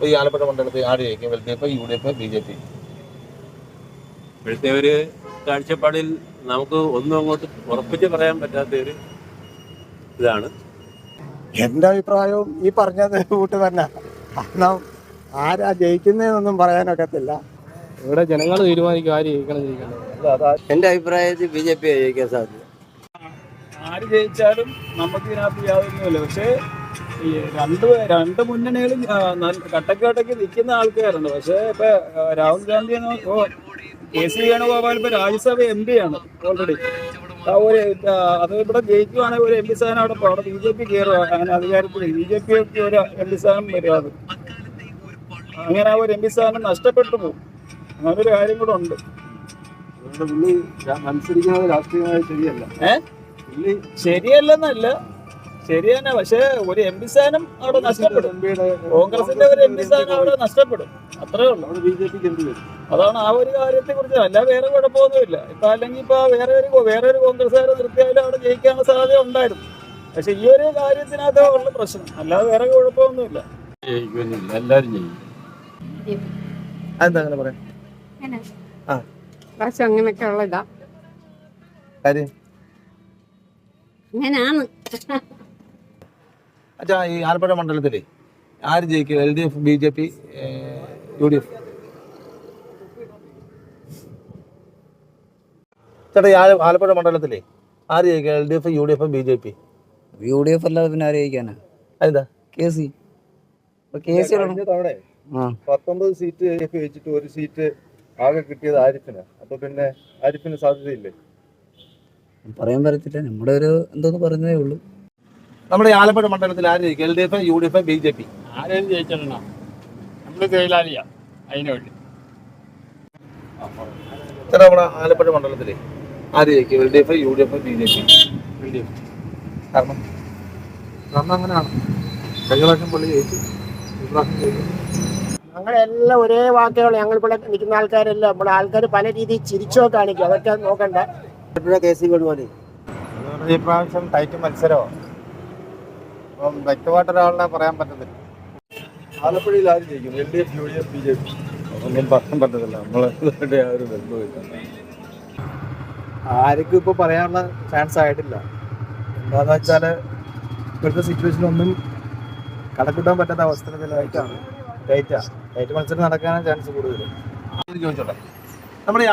അപ്പൊ ഈ ആലപ്പുഴ മണ്ഡലത്തിൽ ആര് ജയിക്കും? L D F U D F B J P ഇപ്പോഴത്തെ ഒരു കാഴ്ചപ്പാടിൽ നമുക്ക് ഒന്നും അങ്ങോട്ട് ഉറപ്പിച്ച് പറയാൻ പറ്റാത്ത ഒരു ഇതാണ്. എന്റെ അഭിപ്രായവും ഈ പറഞ്ഞത് കൂട്ട് തന്നെ. കാരണം ആരാ ജയിക്കുന്നതെന്നൊന്നും പറയാനൊക്കത്തില്ല. ഇവിടെ ജനങ്ങൾ തീരുമാനിക്കും ആര് ജയിക്കണം ജയിക്കണം. എന്റെ അഭിപ്രായത്തിൽ ബി ജെ പി ജയിക്കാൻ സാധ്യത. ആര് ജയിച്ചാലും നമുക്ക് ഇതിനകത്ത് യാതൊന്നുമില്ല പക്ഷേ ഈ രണ്ട് രണ്ട് മുന്നണികളും കട്ടക്ക് കട്ടക്ക് നിൽക്കുന്ന ആൾക്കാരുണ്ട് പക്ഷേ ഇപ്പൊ രാഹുൽ ഗാന്ധി ഓ കെ സി വേണുഗോപാൽ ഇപ്പൊ രാജ്യസഭ എം പി ആണ് ഓൾറെഡി ഒരു അത് ഇവിടെ ജയിക്കുവാണെങ്കിൽ ഒരു എം പി സ്ഥാനം അവിടെ. അവിടെ ബി ജെ പി കയറുക അങ്ങനെ അധികാരത്തിൽ ബി ജെ പി ഒക്കെ ഒരു എം പി സ്ഥാനം വരും അങ്ങനെ ആ ഒരു എം പി സ്ഥാനം നഷ്ടപ്പെട്ടു പോകും അങ്ങനെ ഒരു കാര്യം കൂടെ ഉണ്ട്. മത്സരിക്കുന്നത് രാഷ്ട്രീയമായി ശരിയല്ല. ഏഹ് ശരിയല്ലെന്നല്ല. ശരി തന്നെ പക്ഷേ ഒരു എം പി സ്ഥാനം അവിടെ നഷ്ടപ്പെടും. കോൺഗ്രസിന്റെ ഒരു എം പി സ്ഥാനം അവിടെ നഷ്ടപ്പെടും. അത്രേ ഉള്ളൂ. ബി ജെ പിക്ക് എന്ത് വരും? അതാണ് ആ ഒരു കാര്യത്തെ കുറിച്ച് അല്ല വേറെ കുഴപ്പമൊന്നുമില്ല. ഇപ്പൊ അല്ലെങ്കിൽ ഇപ്പൊ വേറെ ഒരു വേറെ ഒരു കോൺഗ്രസ്സുകാരെ നിർത്തിയാലും അവിടെ ജയിക്കാനുള്ള സാധ്യത ഉണ്ടായിരുന്നു. പക്ഷെ ഈ ഒരു കാര്യത്തിനകത്ത് ഉള്ള പ്രശ്നം. അല്ലാതെ വേറെ കുഴപ്പമൊന്നുമില്ല. ജയിക്കുന്നില്ല അതെന്താ അങ്ങനെ പറയാം? ആ. അങ്ങനെയൊക്കെ ഉള്ളതാ കാര്യം? അങ്ങനെയാണ് അച്ഛാ ഈ ആലപ്പുഴ മണ്ഡലത്തിൽ ആര് ജയിക്കും? L D F B J P U D F? ചേട്ടാ ഈ ആല- ആലപ്പുഴ മണ്ഡലത്തിൽ ആര് ജയിക്കും? L D F U D F B J P? U D F അല്ലാതെ പിന്നെ ആര് ജയിക്കാനാ? അതെന്താ? K C. കെ സി കഴിഞ്ഞ തവണ ആ. പത്തൊമ്പത് സീറ്റ് ഒക്കെ വെച്ചിട്ട് ഒരു സീറ്റ് ആകെ കിട്ടിയത് ആരിഫിന്. അപ്പൊ പിന്നെ ആരിഫിന് സാധ്യതയില്ലേ? പറയാൻ പറ്റത്തില്ല. നമ്മുടെ ഒരു എന്തോന്ന് പറഞ്ഞതേ ഉള്ളൂ. നമ്മുടെ ആലപ്പുഴ മണ്ഡലത്തിൽ ആര് ജയിക്കും L D F U D F B J P? ആരെയും ജയിച്ചിട്ടുണ്ടോ നമ്മൾ തൊഴിലാളിയാ അതിനു വേണ്ടി. ചേട്ടാ നമ്മുടെ ആലപ്പുഴ മണ്ഡലത്തിലെ ആര് ജയിക്കും L D F U D F B J P? L D F. കാരണം? കാരണം അങ്ങനെയാണ്. കഴിഞ്ഞ പ്രാവശ്യം പള്ളി ജയിച്ചു. ഇപ്രാവശ്യം ജയിക്കും. ഞങ്ങളെല്ലാം ഒരേ വാക്കുകൾ ഞങ്ങൾ ഇവിടെ നിൽക്കുന്ന ആൾക്കാരെല്ലാം നമ്മുടെ ആൾക്കാർ പല രീതിയിൽ ചിരിച്ചോ കാണിക്കും അതൊക്കെ നോക്കണ്ട. കെ സി വേണുപോലെ ഈ പ്രാവശ്യം ടൈറ്റ് മത്സരമാണ് അപ്പം വ്യക്തമായിട്ട് ഒരാളിനെ പറയാൻ പറ്റത്തില്ല. ആലപ്പുഴയിൽ ആര് ജയിക്കും? L D F U D F B J P? ഒന്നും പറയാൻ പറ്റത്തില്ല. നമ്മൾ ഇതുമായിട്ട് യാതൊരു ബന്ധവുമില്ല ആർക്കും ഇപ്പോൾ പറയാനുള്ള ചാൻസ് ആയിട്ടില്ല. എന്താണെന്ന് വെച്ചാൽ ഇപ്പോഴത്തെ സിറ്റുവേഷൻ ഒന്നും കടക്കിട്ടാൻ പറ്റാത്ത അവസ്ഥയിലായിട്ടാണ് ടൈറ്റാ ഡേറ്റ് മത്സരം നടക്കാനാണ് ചാൻസ് കൂടുതൽ ചോദിച്ചോട്ടെ. നമ്മുടെ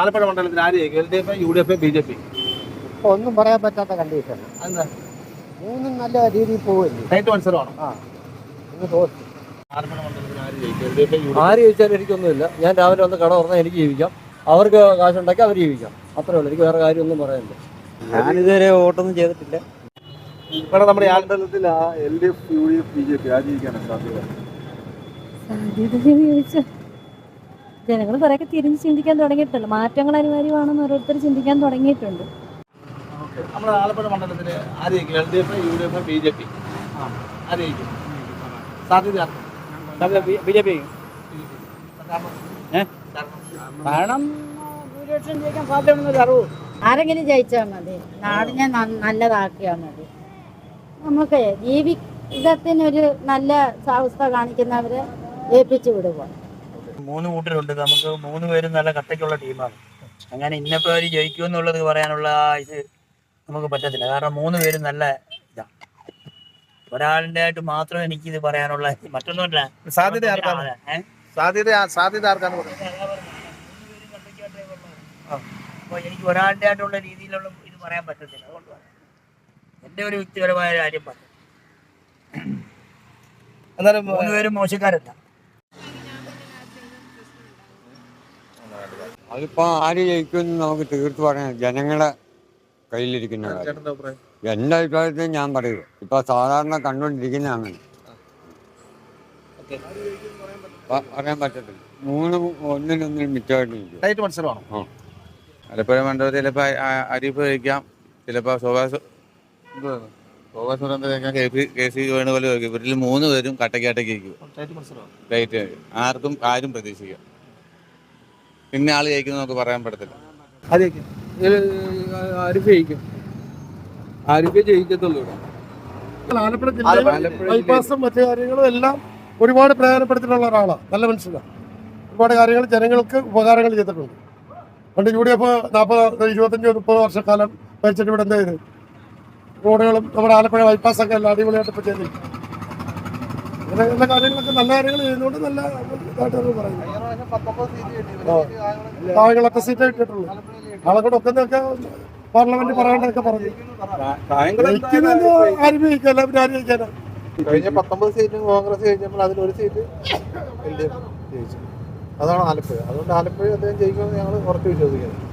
ആലപ്പുഴ മണ്ഡലത്തിൽ ആര് ജയിക്കും? L D F U D F B J P? ഒന്നും പറയാൻ പറ്റാത്ത കണ്ടീഷൻ അതെന്താ? മൂന്നും നല്ല രീതിയിൽ പോവില്ലേ? ആ. ഇന്ന് തോന്നി ആലപ്പുഴ മണ്ഡലത്തിൽ ആര് ജയിക്കും? L D F U D ആര് ചോദിച്ചാലും എനിക്കൊന്നുമില്ല. ഞാൻ രാവിലെ വന്ന് കട തുറന്നാൽ എനിക്ക് ജീവിക്കാം. അവർക്ക് കാശുണ്ടാക്കി അവർ ജീവിക്കാം. അത്രേ ഉള്ളൂ. എനിക്ക് വേറെ കാര്യമൊന്നും പറയാനില്ല. ഞാനിതുവരെ വോട്ടൊന്നും ചെയ്തിട്ടില്ല. ഇവിടെ നമ്മുടെ ഈ ആല- മണ്ഡലത്തിൽ ആ L D F U D F B J P ആര് ജയിക്കാനാണ് സാധ്യത ജനങ്ങൾ കുറെ തിരിഞ്ഞ് ചിന്തിക്കാൻ തുടങ്ങിയിട്ടുണ്ട് മാറ്റങ്ങൾ അനിവാര്യമാണെന്ന് ഓരോരുത്തർ ചിന്തിക്കാൻ തുടങ്ങിയിട്ടുണ്ട്. നമ്മുടെ ആലപ്പുഴ മണ്ഡലത്തിൽ ആര് ജയിക്കും L D F U D F B J P ആര് ജയിക്കും സാധ്യത ആർക്കാ? ബി ജെ പി കാരണം? ഭൂരിപക്ഷം ജയിക്കാൻ സാധ്യതയുണ്ടെന്നൊരു അറിവ്. ആരെങ്കിലും ജയിച്ചാൽ മതി. നാടിനെ നല്ലതാക്കിയാൽ മതി. നമുക്ക് ജീവിതത്തിനൊരു നല്ല അവസ്ഥ കാണിക്കുന്നവരെ ഏൽപ്പിച്ചു വിടുക. മൂന്ന് കൂട്ടരുണ്ട്. നമുക്ക് മൂന്ന് പേരും നല്ല കട്ടയ്ക്കുള്ള ടീമാണ്. അങ്ങനെ ഇന്നപ്പോ പേര് ജയിക്കും എന്നുള്ളത് പറയാനുള്ള ഇത് നമുക്ക് പറ്റത്തില്ല. കാരണം മൂന്ന് പേരും നല്ല ഇതാ. ഒരാളിന്റെ ആയിട്ട് മാത്രം എനിക്ക് ഇത് പറയാനുള്ള മറ്റൊന്നുമല്ല. സാധ്യത സാധ്യത സാധ്യത ആർക്കാണ് പറയുന്നത് അപ്പൊ എനിക്ക് ഒരാളുടെ ആയിട്ടുള്ള രീതിയിലുള്ള ഇത് പറയാൻ പറ്റത്തില്ല. അതുകൊണ്ട്. എന്റെ ഒരു വ്യക്തിപരമായ കാര്യം പറഞ്ഞു എന്നാലും മൂന്ന് പേരും മോശക്കാരല്ല. അതിപ്പോ ആര് ജയിക്കുമെന്ന് നമുക്ക് തീർത്തു പറയാം ജനങ്ങളെ കയ്യിലിരിക്കുന്ന കാര്യം. എന്റെ അഭിപ്രായത്തിൽ ഞാൻ പറയൂ. ഇപ്പൊ സാധാരണ കണ്ടുകൊണ്ടിരിക്കുന്ന അങ്ങനെ പറയാൻ പറ്റത്തില്ല. മൂന്ന് ഒന്നിനൊന്നിനും മിച്ചമായിട്ട് മത്സരമാണോ? ആലപ്പുഴ മണ്ഡലത്തിൽ ചിലപ്പോൾ അരി കഴിക്കാം. ചിലപ്പോൾ ശോഭാ സു- ഇത് ശോഭാ സുരേന്ദ്രൻ കഴിക്കാം കെ പി കെ സി വേണുപോലെ കഴിക്കും. ഇവരിൽ മൂന്ന് പേരും ഇരിക്കും. ആർക്കും ആരും പ്രതീക്ഷിക്കാം. പിന്നെ ആൾ ജയിക്കുന്നത് നമുക്ക് പറയാൻ പറ്റത്തില്ല. ആരിഫ് ജയിക്കും? ആരിഫേ ജയിക്കത്തുള്ളൂ ആലപ്പുഴ ജില്ലയിൽ ബൈപ്പാസും മറ്റു കാര്യങ്ങളും എല്ലാം ഒരുപാട് പ്രയോജനപ്പെടുത്തിയിട്ടുള്ള ഒരാളാണ്. നല്ല മനുഷ്യനാണ് ഒരുപാട് കാര്യങ്ങൾ ജനങ്ങൾക്ക് ഉപകാരങ്ങൾ ചെയ്തിട്ടുണ്ട്. പണ്ട് യു ഡി എഫ് നാൽപ്പത് ഇരുപത്തഞ്ച് മുപ്പത് വർഷക്കാലം ഭരിച്ചിട്ട് ഇവിടെ എന്താ ചെയ്ത്? റോഡുകളും നമ്മുടെ ആലപ്പുഴ ബൈപ്പാസ് ഒക്കെ എല്ലാം അടിപൊളിയായിട്ട് ഇപ്പോൾ ചെയ്തിട്ടുണ്ട്. എല്ലാ കാര്യങ്ങളൊക്കെ നല്ല കാര്യങ്ങൾ ചെയ്യുന്നതുകൊണ്ട് നല്ല ഇതായിട്ടാണ് പറയുന്നത്. കഴിഞ്ഞ സീറ്റ് കിട്ടിയിട്ടുള്ളൂ ആളെ ഒക്കുന്നൊക്കെ പാർലമെന്റ് പറയേണ്ടതൊക്കെ പറഞ്ഞു. ജയിക്കുന്നത് ആരും ജയിക്കും പിന്നെ ആരും ജയിക്കാനാ? കഴിഞ്ഞ പത്തൊമ്പത് സീറ്റും കോൺഗ്രസ് ജയിച്ചപ്പോൾ അതിൽ ഒരു സീറ്റ് എൽ ഡി എഫ് ജയിച്ചു. അതാണ് ആലപ്പുഴ. അതുകൊണ്ട് ആലപ്പുഴ അദ്ദേഹം ജയിക്കുമെന്ന് ഞങ്ങൾ ഉറച്ചു വിശ്വസിക്കുന്നത്